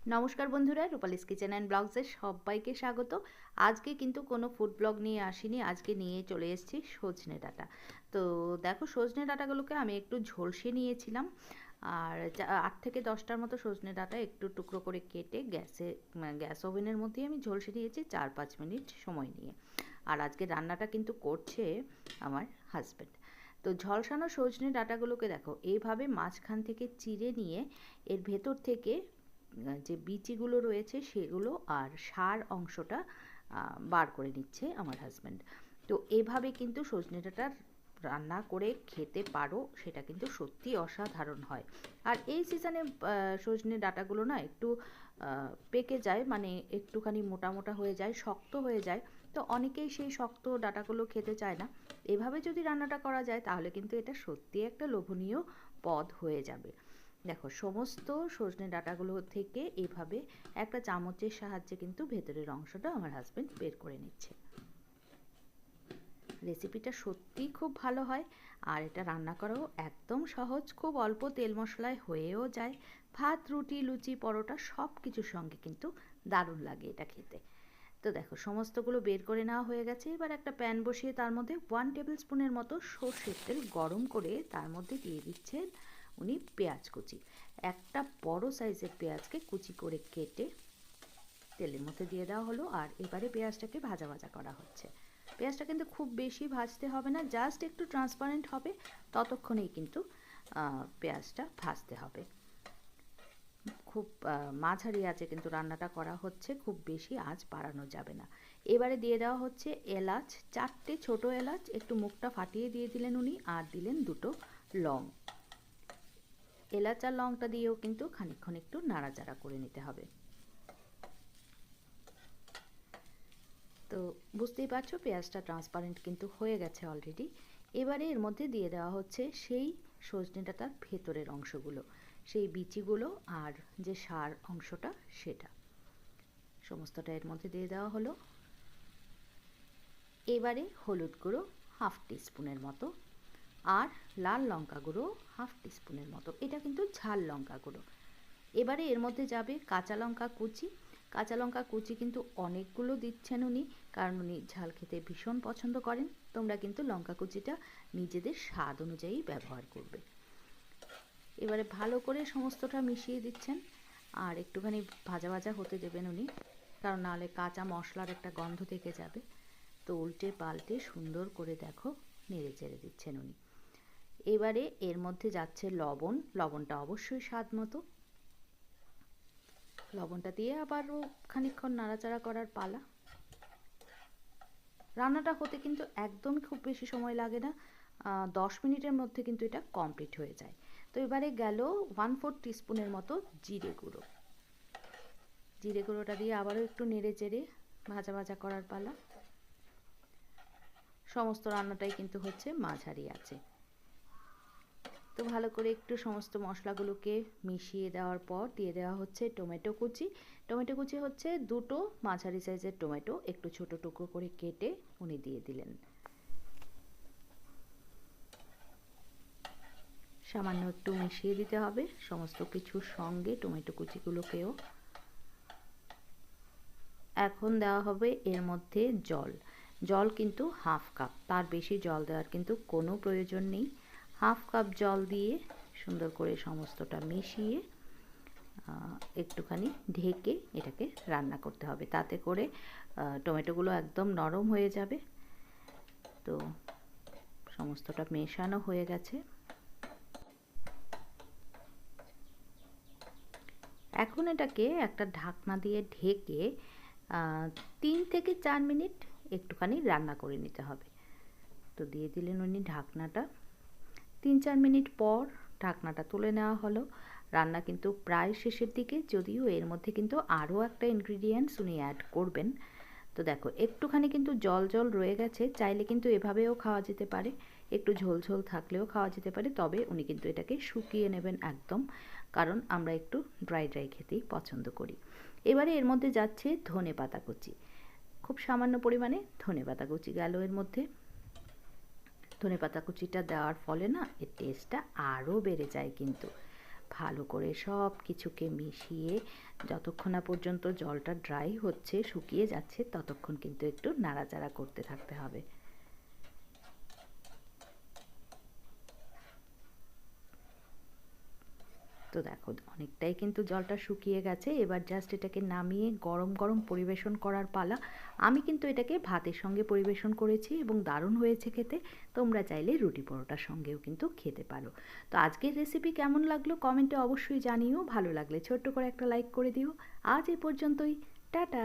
নমস্কার বন্ধুরা, রূপালিস kitchen and ব্লগসের সবাইকে স্বাগত। আজকে কিন্তু কোনো ফুড ব্লগ নিয়ে আসিনি, আজকে নিয়ে চলে এসেছি সজনে ডাটা। তো দেখো, সজনে ডাটাগুলোকে আমি একটু ঝলসে নিয়েছিলাম। আর আট থেকে দশটার মতো সজনে ডাটা একটু টুকরো করে কেটে গ্যাসে গ্যাস ওভেনের মধ্যেই আমি ঝলসে নিয়েছি চার পাঁচ মিনিট সময় নিয়ে। আর আজকে রান্নাটা কিন্তু করছে আমার হাজব্যান্ড। তো ঝলসানো সজনে ডাটাগুলোকে দেখো এইভাবে মাঝখান থেকে চিড়ে নিয়ে এর ভেতর থেকে যে বিচিগুলো রয়েছে সেগুলো আর সার অংশটা বার করে নিচ্ছে আমার হাজব্যান্ড তো এভাবে কিন্তু সজনে ডাঁটা রান্না করে খেতে পারো, সেটা কিন্তু সত্যি অসাধারণ হয়। আর এই সিজনে সজনে ডাঁটাগুলো না একটু পেকে যায় মানে একটুখানি মোটা মোটা হয়ে যায়, শক্ত হয়ে যায়। তো অনেকেই সেই শক্ত ডাটাগুলো খেতে চায় না। এভাবে যদি রান্নাটা করা যায়, তাহলে কিন্তু এটা সত্যি একটা লোভনীয় পদ হয়ে যাবে। দেখো, সমস্ত সজনে ডাটাগুলো থেকে এভাবে একটা চামচের সাহায্যে কিন্তু ভেতরের অংশটা আমার হাজব্যান্ড বের করে নিচ্ছে। রেসিপিটা সত্যি খুব ভালো হয় আর এটা রান্না করাও একদম সহজ। খুব অল্প তেল মশলায় হয়েও যায়। ভাত, রুটি, লুচি, পরোটা সব কিছুর সঙ্গে কিন্তু দারুণ লাগে এটা খেতে। তো দেখো, সমস্তগুলো বের করে নেওয়া হয়ে গেছে। এবার একটা প্যান বসিয়ে তার মধ্যে ওয়ান টেবিল স্পুনের মতো সর্ষের তেল গরম করে তার মধ্যে দিয়ে দিচ্ছেন। উনি পেঁয়াজ কুচি। একটা বড় সাইজের পেঁয়াজকে কুচি করে কেটে তেলের মধ্যে দিয়ে দেওয়া হলো আর এবারে পেঁয়াজটাকে ভাজা ভাজা করা হচ্ছে। পেঁয়াজটা কিন্তু খুব বেশি ভাজতে হবে না, জাস্ট একটু ট্রান্সপারেন্ট হবে, ততক্ষণেই কিন্তু পেঁয়াজটা ভাজতে হবে। খুব মাঝারি আছে কিন্তু রান্নাটা করা হচ্ছে, খুব বেশি আঁচ বাড়ানো যাবে না। এবারে দিয়ে দেওয়া হচ্ছে এলাচ, চারটে ছোট এলাচ, একটু মুখটা ফাটিয়ে দিয়ে দিলেন উনি, আর দিলেন দুটো লং। এলাচ আর লংটা দিয়েও কিন্তু খানিকক্ষণ একটু নাড়াচাড়া করে নিতে হবে। তো বুঝতেই পারছ, পেঁয়াজটা ট্রান্সপারেন্ট কিন্তু হয়ে গেছে অলরেডি এবারে এর মধ্যে দিয়ে দেওয়া হচ্ছে সেই সজনে ডাটার ভেতরের অংশগুলো, সেই বিচিগুলো আর যে সার অংশটা সেটা। সমস্তটা এর মধ্যে দিয়ে দেওয়া হলো। এবারে হলুদ গুঁড়ো হাফ টিস্পুনের মতো আর লাল লঙ্কা গুঁড়ো হাফ টিস্পুনের মতো। এটা কিন্তু ঝাল লঙ্কা গুঁড়ো। এবারে এর মধ্যে যাবে কাঁচা লঙ্কা কুচি। কাঁচা লঙ্কা কুচি কিন্তু অনেকগুলো দিচ্ছেন উনি, কারণ উনি ঝাল খেতে ভীষণ পছন্দ করেন। তোমরা কিন্তু লঙ্কা কুচিটা নিজেদের স্বাদ অনুযায়ী ব্যবহার করবে। এবারে ভালো করে সমস্তটা মিশিয়ে দিচ্ছেন। আর একটুখানি ভাজা ভাজা হতে দেবেন উনি, কারণ নাহলে কাঁচা মশলার একটা গন্ধ থেকে যাবে। তো উল্টে পাল্টে সুন্দর করে দেখো, নেড়ে চেড়ে দিচ্ছেন উনি। এবারে এর মধ্যে যাচ্ছে লবণ। লবণটা অবশ্যই স্বাদ মতো। লবণটা দিয়ে আবারও খানিকক্ষণ নাড়াচাড়া করার পালা। রান্নাটা হতে কিন্তু একদম খুব বেশি সময় লাগে না। দশ মিনিটের মধ্যে কিন্তু এটা কমপ্লিট হয়ে যায়। তো এবারে গেল ওয়ান ফোর টিস্পুনের মতো জিরে গুঁড়ো। জিরে গুঁড়োটা দিয়ে আবারও একটু নেড়ে চেড়ে ভাজা ভাজা করার পালা। সমস্ত রান্নাটাই কিন্তু হচ্ছে মাঝারি আছে। তো ভালো করে একটু সমস্ত মশলাগুলোকে মিশিয়ে দেওয়ার পর দিয়ে দেওয়া হচ্ছে টমেটো কুচি। টমেটো কুচি হচ্ছে দুটো মাঝারি সাইজের টমেটো, একটু ছোট টুকরো করে কেটে উনি দিয়ে দিলেন। সামান্য একটু মিশিয়ে দিতে হবে, সমস্ত কিছুর সঙ্গে টমেটো কুচিগুলোকেও। এখন দেওয়া হবে এর মধ্যে জল। জল কিন্তু হাফ কাপ, তার বেশি জল দেওয়ার কিন্তু কোনো প্রয়োজন নেই। হাফ কাপ জল দিয়ে সুন্দর করে সমস্তটা মিশিয়ে একটুখানি ঢেকে এটাকে রান্না করতে হবে। তাতে করে টমেটোগুলো একদম নরম হয়ে যাবে। তো সমস্তটা মেশানো হয়ে গেছে। এখন এটাকে একটা ঢাকনা দিয়ে ঢেকে তিন থেকে চার মিনিট একটুখানি রান্না করে নিতে হবে। তো দিয়ে দিলেন উনি ঢাকনাটা। তিন চার মিনিট পর ঢাকনাটা তুলে নেওয়া হলো। রান্না কিন্তু প্রায় শেষের দিকে, যদিও এর মধ্যে কিন্তু আরও একটা ইনগ্রিডিয়েন্টস উনি অ্যাড করবেন। তো দেখো, একটুখানি কিন্তু জল জল রয়ে গেছে, চাইলে কিন্তু এভাবেও খাওয়া যেতে পারে। একটু ঝোল ঝোল থাকলেও খাওয়া যেতে পারে, তবে উনি কিন্তু এটাকে শুকিয়ে নেবেন একদম, কারণ আমরা একটু ড্রাই ড্রাই খেতেই পছন্দ করি। এবারে এর মধ্যে যাচ্ছে ধনে পাতা কুচি। খুব সামান্য পরিমাণে ধনে পাতা কুচি গেল এর মধ্যে। ধনে পাতা কুচিটা দেওয়ার ফলে না এর টেস্টটা আরও বেড়ে যায় কিন্তু। ভালো করে সব কিছুকে মিশিয়ে যতক্ষণ না পর্যন্ত জলটা ড্রাই হচ্ছে, শুকিয়ে যাচ্ছে, ততক্ষণ কিন্তু একটু নাড়াচাড়া করতে থাকতে হবে। তো দেখো, অনেকটাই কিন্তু জলটা শুকিয়ে গেছে। এবার জাস্ট এটাকে নামিয়ে গরম গরম পরিবেশন করার পালা। আমি কিন্তু এটাকে ভাতের সঙ্গে পরিবেশন করেছি এবং দারুণ হয়েছে খেতে। তোমরা চাইলে রুটি পরোটার সঙ্গেও কিন্তু খেতে পারো। তো আজকের রেসিপি কেমন লাগল কমেন্টে অবশ্যই জানিও। ভালো লাগলে ছোট্ট করে একটা লাইক করে দিও। আজ এ পর্যন্তই। টাটা!